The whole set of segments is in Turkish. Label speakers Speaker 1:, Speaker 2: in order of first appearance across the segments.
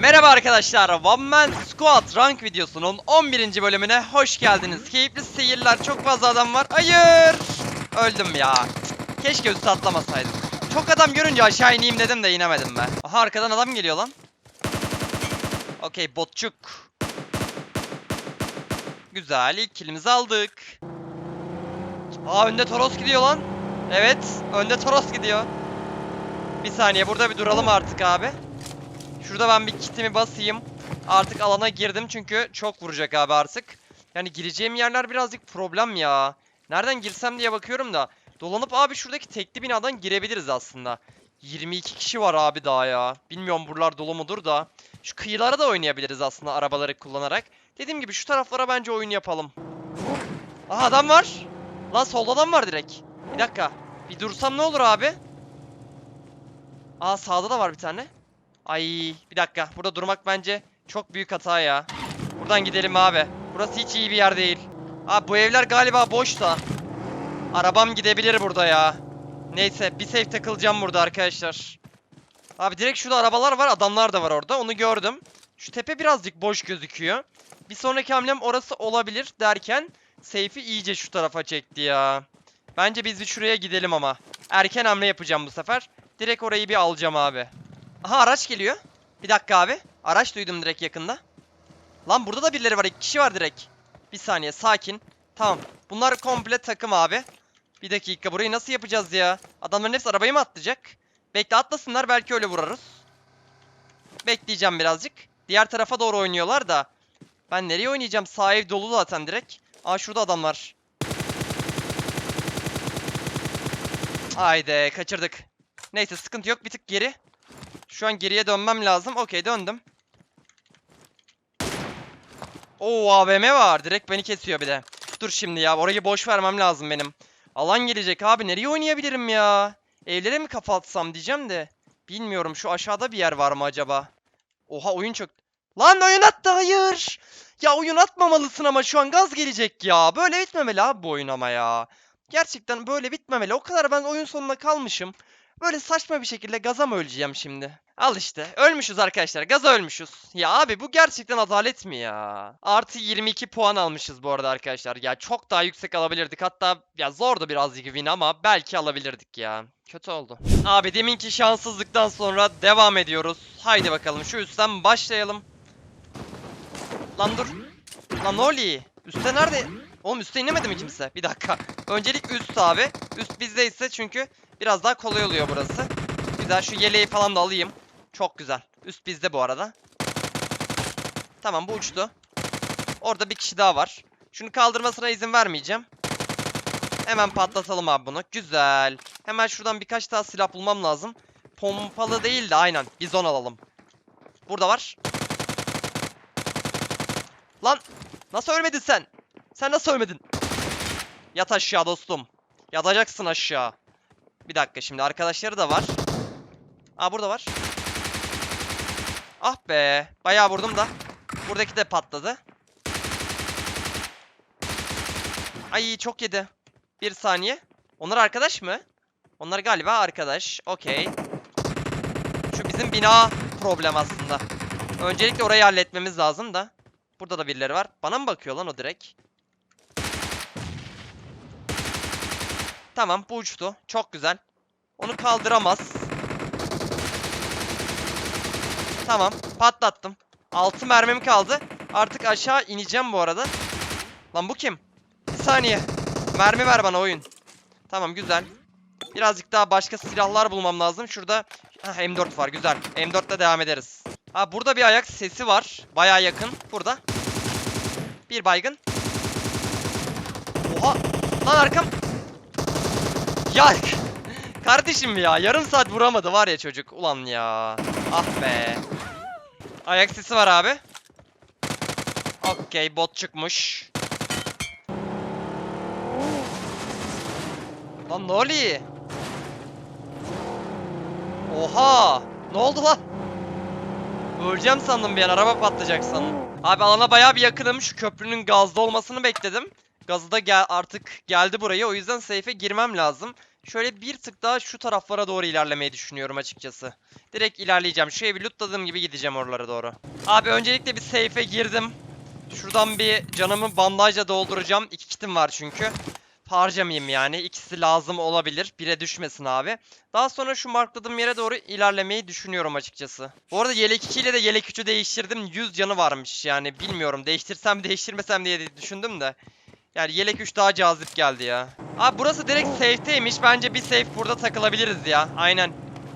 Speaker 1: Merhaba arkadaşlar, One Man Squad rank videosunun 11. bölümüne hoş geldiniz. Keyifli seyirler, çok fazla adam var. Hayır! Öldüm ya. Keşke üstü atlamasaydım. Çok adam görünce aşağı ineyim dedim de inemedim be. Aha arkadan adam geliyor lan. Okey botçuk. Güzel, ilk kilimizi aldık. Aa önde Toros gidiyor lan. Evet, önde Toros gidiyor. Bir saniye burada bir duralım artık abi. Şurada ben bir kitimi basayım. Artık alana girdim çünkü çok vuracak abi artık. Yani gireceğim yerler birazcık problem ya. Nereden girsem diye bakıyorum da. Dolanıp abi şuradaki tekli binadan girebiliriz aslında. 22 kişi var abi daha ya. Bilmiyorum buralar dolu mudur da. Şu kıyılara da oynayabiliriz aslında arabaları kullanarak. Dediğim gibi şu taraflara bence oyun yapalım. Aha adam var. Lan solda adam var direkt. Bir dakika. Bir dursam ne olur abi? Aa sağda da var bir tane. Ay bir dakika. Burada durmak bence çok büyük hata ya. Buradan gidelim abi. Burası hiç iyi bir yer değil. Abi bu evler galiba boş da. Arabam gidebilir burada ya. Neyse bir safe takılacağım burada arkadaşlar. Abi direkt şurada arabalar var adamlar da var orada onu gördüm. Şu tepe birazcık boş gözüküyor. Bir sonraki hamlem orası olabilir derken safe'i iyice şu tarafa çekti ya. Bence biz bir şuraya gidelim ama. Erken hamle yapacağım bu sefer. Direkt orayı bir alacağım abi. Aha araç geliyor. Bir dakika abi. Araç duydum direkt yakında. Lan burada da birileri var. iki kişi var direkt. Bir saniye sakin. Tamam. Bunlar komple takım abi. Bir dakika burayı nasıl yapacağız ya? Adamların hepsi arabayı mı atlayacak? Bekle atlasınlar belki öyle vurarız. Bekleyeceğim birazcık. Diğer tarafa doğru oynuyorlar da. Ben nereye oynayacağım? Sağ ev dolu zaten direkt. Aa şurada adam var. Haydi kaçırdık. Neyse sıkıntı yok bir tık geri. Şu an geriye dönmem lazım. Okey döndüm. Oo AVM var. Direkt beni kesiyor bir de. Dur şimdi ya. Orayı boş vermem lazım benim. Alan gelecek abi. Nereye oynayabilirim ya? Evlere mi kafa atsam diyeceğim de. Bilmiyorum. Şu aşağıda bir yer var mı acaba? Oha oyun çok... Lan oyun attı hayır. Ya oyun atmamalısın ama şu an gaz gelecek ya. Böyle bitmemeli abi bu oyun ama ya. Gerçekten böyle bitmemeli. O kadar ben oyun sonuna kalmışım. Böyle saçma bir şekilde gaza mı öleceğim şimdi? Al işte. Ölmüşüz arkadaşlar. Gaza ölmüşüz. Ya abi bu gerçekten adalet mi ya? Artı 22 puan almışız bu arada arkadaşlar. Ya çok daha yüksek alabilirdik. Hatta ya zordu birazcık win ama belki alabilirdik ya. Kötü oldu. Abi deminki şanssızlıktan sonra devam ediyoruz. Haydi bakalım şu üstten başlayalım. Lan dur. Lan ne oluyor? Üste nerede? Oğlum üste inemedi mi kimse? Bir dakika. Öncelik üst abi. Üst bizdeyse çünkü biraz daha kolay oluyor burası. Güzel şu yeleği falan da alayım. Çok güzel. Üst bizde bu arada. Tamam bu uçtu. Orada bir kişi daha var. Şunu kaldırmasına izin vermeyeceğim. Hemen patlatalım abi bunu. Güzel. Hemen şuradan birkaç daha silah bulmam lazım. Pompalı değil de aynen. Bizon alalım. Burada var. Lan nasıl ölmedin sen? Sen nasıl ölmedin? Yat aşağı dostum. Yatacaksın aşağı. Bir dakika şimdi arkadaşları da var. Aa burada var. Ah be. Bayağı vurdum da. Buradaki de patladı. Ay çok yedi. Bir saniye. Onlar arkadaş mı? Onlar galiba arkadaş. Okey. Şu bizim bina problem aslında. Öncelikle orayı halletmemiz lazım da. Burada da birileri var. Bana mı bakıyor lan o direkt? Tamam bu uçtu. Çok güzel. Onu kaldıramaz. Tamam patlattım. 6 mermim kaldı. Artık aşağı ineceğim bu arada. Lan bu kim? Bir saniye. Mermi ver bana oyun. Tamam güzel. Birazcık daha başka silahlar bulmam lazım. Şurada Heh, M4 var güzel. M4 ile devam ederiz. Ha burada bir ayak sesi var. Baya yakın. Burada. Bir baygın. Oha. Lan arkam. Ya. Kardeşim ya yarım saat vuramadı var ya çocuk. Ulan ya. Ah be. Ayak sesi var abi. Okey bot çıkmış. Lan ne oluyor? Oha! Ne oldu lan? Öleceğim sandım bir an araba patlayacak sandım. Abi alana bayağı bir yakınım. Şu köprünün gazda olmasını bekledim. Gazı da gel artık geldi buraya. O yüzden safe'e girmem lazım. Şöyle bir tık daha şu taraflara doğru ilerlemeyi düşünüyorum açıkçası. Direkt ilerleyeceğim. Şu evi lootladığım gibi gideceğim oralara doğru. Abi öncelikle bir safe'e girdim. Şuradan bir canımı bandajla dolduracağım. İki kitim var çünkü. Harcamayayım yani. İkisi lazım olabilir. Bire düşmesin abi. Daha sonra şu markladığım yere doğru ilerlemeyi düşünüyorum açıkçası. Bu arada yelek 2 ile de yelek 3'ü değiştirdim. 100 canı varmış yani bilmiyorum. Değiştirsem değiştirmesem diye düşündüm de. Yani yelek 3 daha cazip geldi ya. Abi burası direkt safe'teymiş. Bence bir safe burada takılabiliriz ya. Aynen.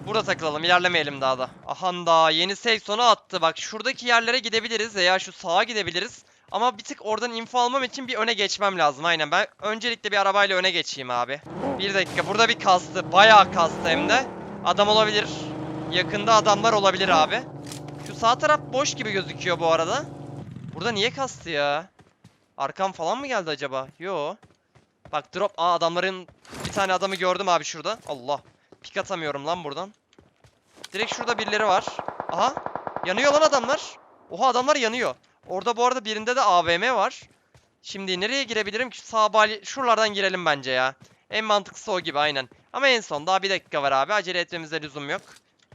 Speaker 1: Burada takılalım. ilerlemeyelim daha da. Ahan da yeni safe sonu attı. Bak şuradaki yerlere gidebiliriz veya şu sağa gidebiliriz. Ama bir tık oradan info almam için bir öne geçmem lazım. Aynen ben öncelikle bir arabayla öne geçeyim abi. Bir dakika burada bir kastı. Bayağı kastı hem de. Adam olabilir. Yakında adamlar olabilir abi. Şu sağ taraf boş gibi gözüküyor bu arada. Burada niye kastı ya? Arkam falan mı geldi acaba? Yo. Bak drop. Aa adamların bir tane adamı gördüm abi şurada. Allah. Pik atamıyorum lan buradan. Direkt şurada birileri var. Aha. Yanıyor lan adamlar. Oha adamlar yanıyor. Orada bu arada birinde de AVM var. Şimdi nereye girebilirim ki? Sağ bali... Şuralardan girelim bence ya. En mantıklısı o gibi aynen. Ama en son daha bir dakika var abi. Acele etmemize lüzum yok.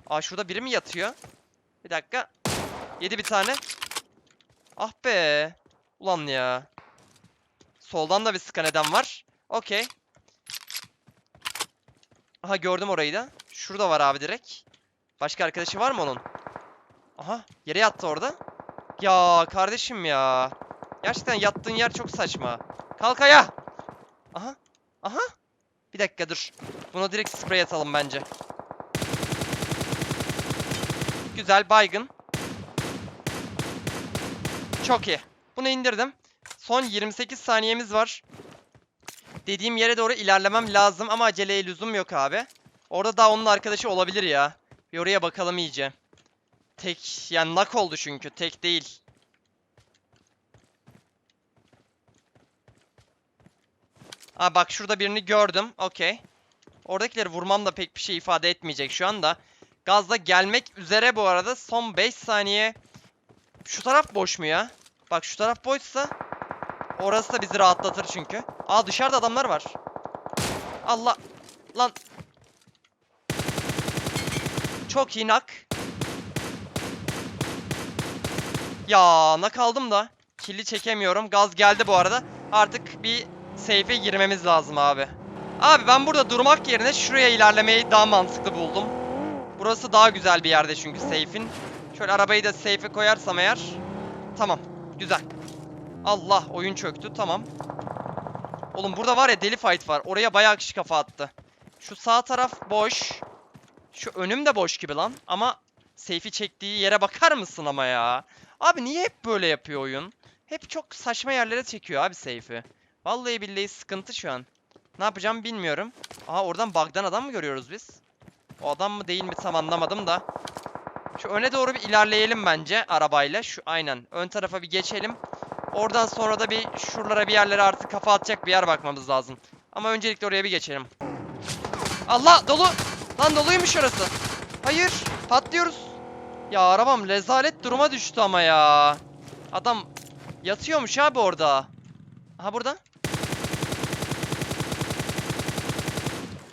Speaker 1: Aa şurada biri mi yatıyor? Bir dakika. Yedi bir tane. Ah be. Ulan ya. Soldan da bir sıkan eden var. Okey. Aha gördüm orayı da. Şurada var abi direkt. Başka arkadaşı var mı onun? Aha yere yattı orada. Ya kardeşim ya. Gerçekten yattığın yer çok saçma. Kalk ayağa. Aha. Aha. Bir dakika dur. Buna direkt sprey atalım bence. Güzel baygın. Çok iyi. Bunu indirdim. Son 28 saniyemiz var. Dediğim yere doğru ilerlemem lazım ama aceleye lüzum yok abi. Orada daha onun arkadaşı olabilir ya. Bir oraya bakalım iyice. Tek yani nak oldu çünkü tek değil. Aa bak şurada birini gördüm. Okey. Oradakileri vurmam da pek bir şey ifade etmeyecek şu anda. Gazda gelmek üzere bu arada. Son 5 saniye. Şu taraf boş mu ya? Bak şu taraf boşsa orası da bizi rahatlatır çünkü. Aa dışarıda adamlar var. Allah. Lan. Çok iyi nak. Ya nak aldım da. Killi çekemiyorum. Gaz geldi bu arada. Artık bir safe'e girmemiz lazım abi. Abi ben burada durmak yerine şuraya ilerlemeyi daha mantıklı buldum. Burası daha güzel bir yerde çünkü safe'in. Şöyle arabayı da safe'e koyarsam eğer. Tamam. Güzel. Allah oyun çöktü. Tamam. Oğlum burada var ya deli fight var. Oraya bayağı kişi kafa attı. Şu sağ taraf boş. Şu önüm de boş gibi lan. Ama safe'i çektiği yere bakar mısın ama ya? Abi niye hep böyle yapıyor oyun? Hep çok saçma yerlere çekiyor abi safe'i. Vallahi billahi sıkıntı şu an. Ne yapacağım bilmiyorum. Aha oradan bug'dan adam mı görüyoruz biz? O adam mı değil mi tam anlamadım da. Şu öne doğru bir ilerleyelim bence arabayla. Şu aynen. Ön tarafa bir geçelim. Oradan sonra da bir şuralara bir yerlere artık kafa atacak bir yer bakmamız lazım. Ama öncelikle oraya bir geçelim. Allah dolu. Lan doluymuş orası. Hayır. Patlıyoruz. Ya arabam rezalet duruma düştü ama ya. Adam yatıyormuş abi orada. Aha burada.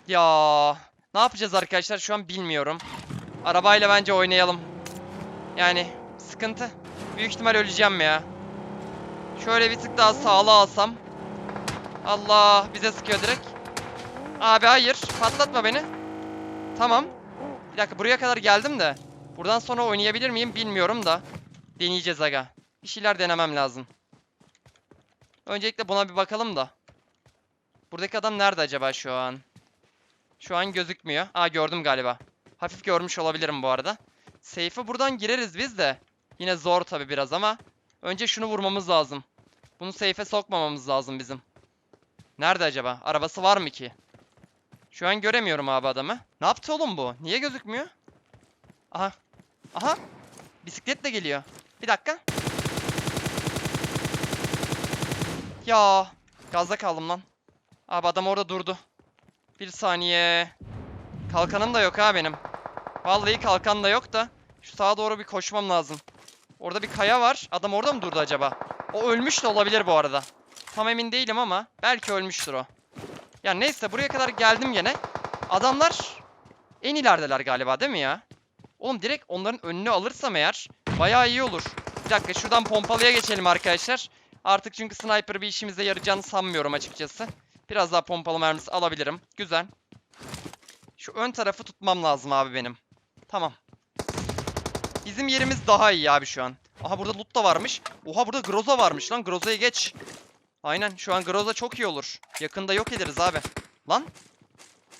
Speaker 1: Ya ne yapacağız arkadaşlar şu an bilmiyorum. Arabayla bence oynayalım. Yani sıkıntı. Büyük ihtimal öleceğim ya. Şöyle bir tık daha sağlı alsam. Allah bize sıkıyor direkt. Abi hayır patlatma beni. Tamam. Bir dakika buraya kadar geldim de. Buradan sonra oynayabilir miyim bilmiyorum da. Deneyeceğiz aga. Bir şeyler denemem lazım. Öncelikle buna bir bakalım da. Buradaki adam nerede acaba şu an? Şu an gözükmüyor. Aa gördüm galiba. Hafif görmüş olabilirim bu arada. Safe'e buradan gireriz biz de. Yine zor tabi biraz ama. Önce şunu vurmamız lazım. Bunu safe'e sokmamamız lazım bizim. Nerede acaba? Arabası var mı ki? Şu an göremiyorum abi adamı. Ne yaptı oğlum bu? Niye gözükmüyor? Aha. Aha. Bisikletle geliyor. Bir dakika. Ya. Gazda kaldım lan. Abi adam orada durdu. Bir saniye. Kalkanım da yok ha benim. Vallahi kalkan da yok da. Şu sağa doğru bir koşmam lazım. Orada bir kaya var. Adam orada mı durdu acaba? O ölmüş de olabilir bu arada. Tam emin değilim ama belki ölmüştür o. Ya neyse buraya kadar geldim gene. Adamlar en ilerideler galiba değil mi ya? Oğlum direkt onların önünü alırsam eğer bayağı iyi olur. Bir dakika şuradan pompalıya geçelim arkadaşlar. Artık çünkü sniper bir işimize yarayacağını sanmıyorum açıkçası. Biraz daha pompalı mermisi alabilirim. Güzel. Şu ön tarafı tutmam lazım abi benim. Tamam. Bizim yerimiz daha iyi abi şu an. Aha burada loot da varmış. Oha burada Groza varmış lan. Groza'yı geç. Aynen şu an Groza çok iyi olur. Yakında yok ederiz abi. Lan.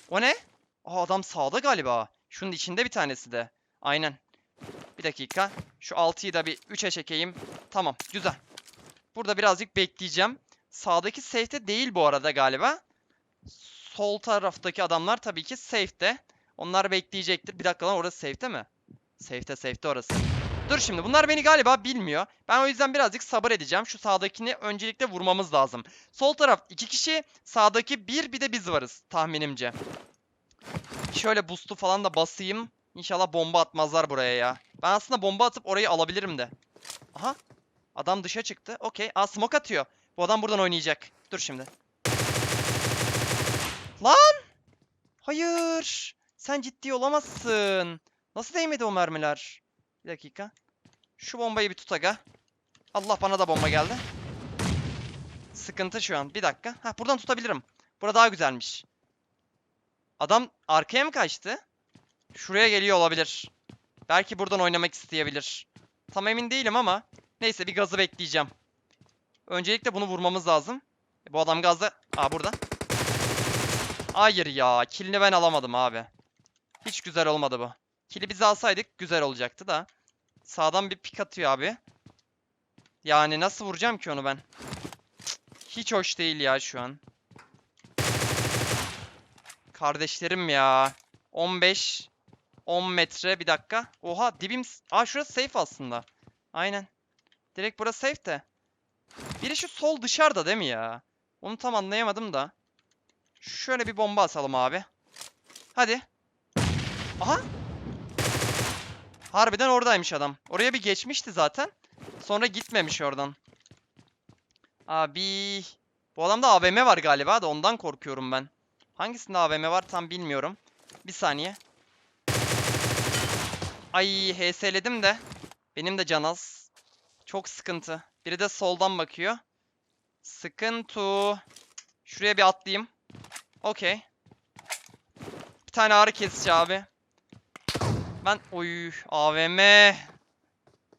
Speaker 1: O ne? Aa adam sağda galiba. Şunun içinde bir tanesi de. Aynen. Bir dakika. Şu 6'yı da bir 3'e çekeyim. Tamam. Güzel. Burada birazcık bekleyeceğim. Sağdaki safe'te değil bu arada galiba. Sol taraftaki adamlar tabii ki safe'te. Onlar bekleyecektir. Bir dakika lan orası safe'te mi? Safe'te safe'te orası. Dur şimdi bunlar beni galiba bilmiyor. Ben o yüzden birazcık sabır edeceğim. Şu sağdakini öncelikle vurmamız lazım. Sol taraf iki kişi, sağdaki bir bir de biz varız tahminimce. Şöyle boost'u falan da basayım. İnşallah bomba atmazlar buraya ya. Ben aslında bomba atıp orayı alabilirim de. Aha. Adam dışa çıktı. Okey. Aa smoke atıyor. Bu adam buradan oynayacak. Dur şimdi. Lan! Hayır. Sen ciddi olamazsın. Nasıl değmedi o mermiler? Bir dakika. Şu bombayı bir tut aga. Allah bana da bomba geldi. Sıkıntı şu an. Bir dakika. Ha buradan tutabilirim. Burada daha güzelmiş. Adam arkaya mı kaçtı? Şuraya geliyor olabilir. Belki buradan oynamak isteyebilir. Tam emin değilim ama. Neyse bir gazı bekleyeceğim. Öncelikle bunu vurmamız lazım. E, bu adam gazda... Aa burada. Hayır ya. Killini ben alamadım abi. Hiç güzel olmadı bu. Kill'i biz alsaydık güzel olacaktı da. Sağdan bir pik atıyor abi. Yani nasıl vuracağım ki onu ben? Hiç hoş değil ya şu an. Kardeşlerim ya. 15 10 metre bir dakika. Oha dibim Aa şurası safe aslında. Aynen. Direkt burası safe de. Biri şu sol dışarıda değil mi ya? Onu tam anlayamadım da. Şöyle bir bomba atalım abi. Hadi. Aha. Harbiden oradaymış adam. Oraya bir geçmişti zaten. Sonra gitmemiş oradan. Abi. Bu adamda AVM var galiba da ondan korkuyorum ben. Hangisinde AVM var tam bilmiyorum. Bir saniye. Ay HS'ledim de. Benim de can az. Çok sıkıntı. Biri de soldan bakıyor. Sıkıntı. Şuraya bir atlayayım. Okey. Bir tane ağrı kesici abi. Ben oy AVM.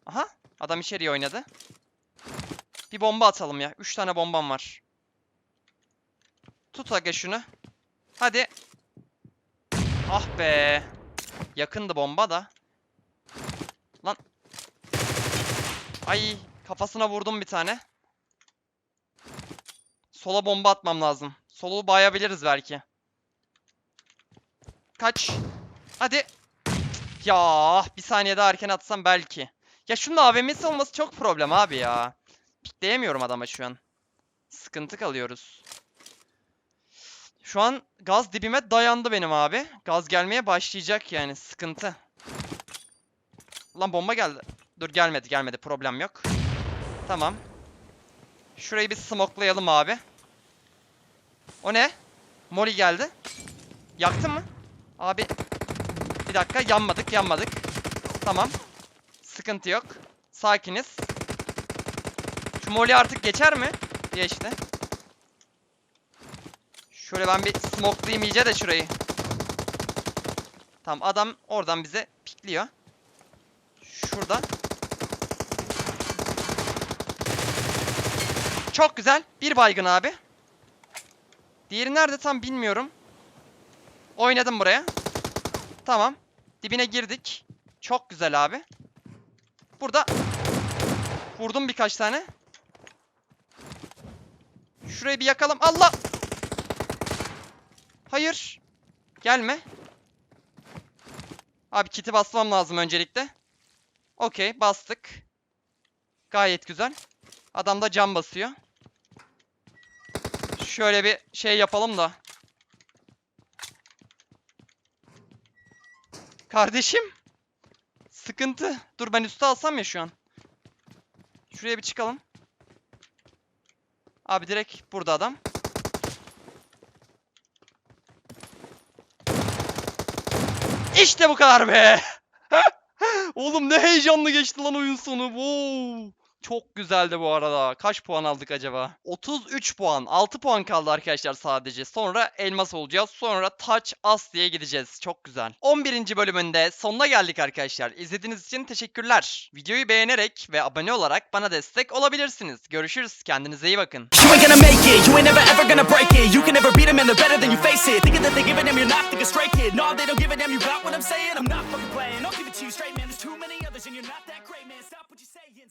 Speaker 1: Aha adam içeriye oynadı. Bir bomba atalım ya. 3 tane bombam var. Tut aga şunu. Hadi. Ah be. Yakındı bomba da. Lan. Ay kafasına vurdum bir tane. Sola bomba atmam lazım. Solu bayabiliriz belki. Kaç. Hadi. Ya bir saniye daha erken atsam belki. Ya şunun AVM'si olması çok problem abi ya. Pikleyemiyorum adama şu an. Sıkıntı kalıyoruz. Şu an gaz dibime dayandı benim abi. Gaz gelmeye başlayacak yani. Sıkıntı. Lan bomba geldi. Dur gelmedi gelmedi. Problem yok. Tamam. Şurayı bir smoklayalım abi. O ne? Mori geldi. Yaktın mı? Abi. Bir dakika yanmadık yanmadık. Tamam. Sıkıntı yok. Sakiniz. Şu Molly artık geçer mi? Geçti. Şöyle ben bir smokelayayım iyice de şurayı. Tamam adam oradan bize pikliyor. Şurada. Çok güzel. Bir baygın abi. Diğeri nerede tam bilmiyorum. Oynadım buraya. Tamam. Dibine girdik. Çok güzel abi. Burada vurdum birkaç tane. Şurayı bir yakalım. Allah! Hayır. Gelme. Abi kiti basmam lazım öncelikle. Okey bastık. Gayet güzel. Adam da cam basıyor. Şöyle bir şey yapalım da. Kardeşim. Sıkıntı. Dur ben üstü alsam ya şu an. Şuraya bir çıkalım. Abi direkt burada adam. İşte bu kadar be. Oğlum ne heyecanlı geçti lan oyun sonu. Wow. Çok güzeldi bu arada. Kaç puan aldık acaba? 33 puan. 6 puan kaldı arkadaşlar sadece. Sonra elmas olacağız. Sonra touch as diye gideceğiz. Çok güzel. 11. bölümünde sonuna geldik arkadaşlar. İzlediğiniz için teşekkürler. Videoyu beğenerek ve abone olarak bana destek olabilirsiniz. Görüşürüz. Kendinize iyi bakın.